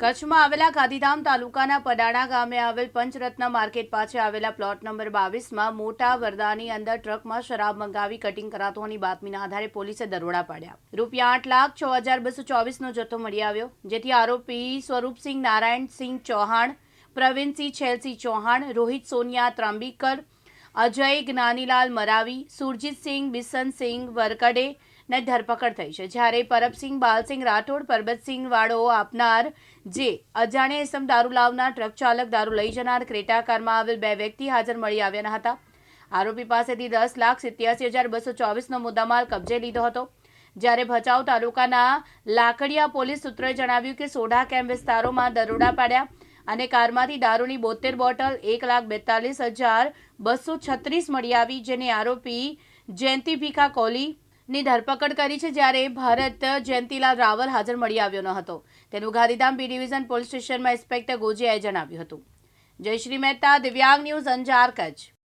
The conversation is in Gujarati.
કચ્છમાં આવેલા ગાંધીધામ તાલુકાના પડાણા ગામે આવેલ પંચરત્ન માર્કેટ પાસે આવેલા પ્લોટ નંબર બાવીસમાં મોટા વરદાની અંદર ટ્રકમાં શરાબ મંગાવી કટિંગ કરાતો હોવાની બાતમીના આધારે પોલીસે દરોડા પાડ્યા. રૂપિયા આઠ લાખ છ હજાર બસો ચોવીસનો જથ્થો મળી આવ્યો, જેથી આરોપી સ્વરૂપસિંહ નારાયણસિંહ ચૌહાણ, પ્રવીણસિંહ છેલસિંહ ચૌહાણ, રોહિત સોનિયા ત્રાંબીકર અજય જ્ઞાનીલાલ મરાવી સુરજીતસિંહ બિસનસિંહ વરકડે ને ધરપકડ થઈ છે. જ્યારે પરબસિંહ, બાલસિંહ રાઠોડ, પરબતસિંહ વાળો આપનાર જે અજાણે એસમ દારૂ લાવનાર ટ્રક ચાલક દારૂ લઈ જનાર ક્રેટા કારમાં આવેલ બે વ્યક્તિ હાજર મળી આવ્યા હતા. આરોપી પાસેથી દસ લાખ સિત્યાસી હજાર બસો ચોવીસનો મુદ્દામાલ કબજે લીધો હતો. જ્યારે ભચાઉ તાલુકાના લાકડિયા પોલીસ સૂત્રોએ જણાવ્યું કે સોઢા કેમ્પ વિસ્તારોમાં દરોડા પાડ્યા અને કારમાંથી દારૂની બોતેર બોટલ, એક લાખ બેતાલીસ હજાર બસો છત્રીસ મળી આવી, જેને આરોપી જયંતિ ભીખા કોહલી ની ધરપકડ કરી છે, જ્યારે ભારત જયંતિલાલ રાવલ હાજર મળી આવ્યો ન હતો. તેનું ગાંધીધામ બી ડિવિઝન પોલીસ સ્ટેશનમાં ઇન્સ્પેક્ટર ગોજિયાએ જણાવ્યું હતું. જયશ્રી મહેતા, દિવ્યાંગ ન્યૂઝ અંજાર, કચ્છ.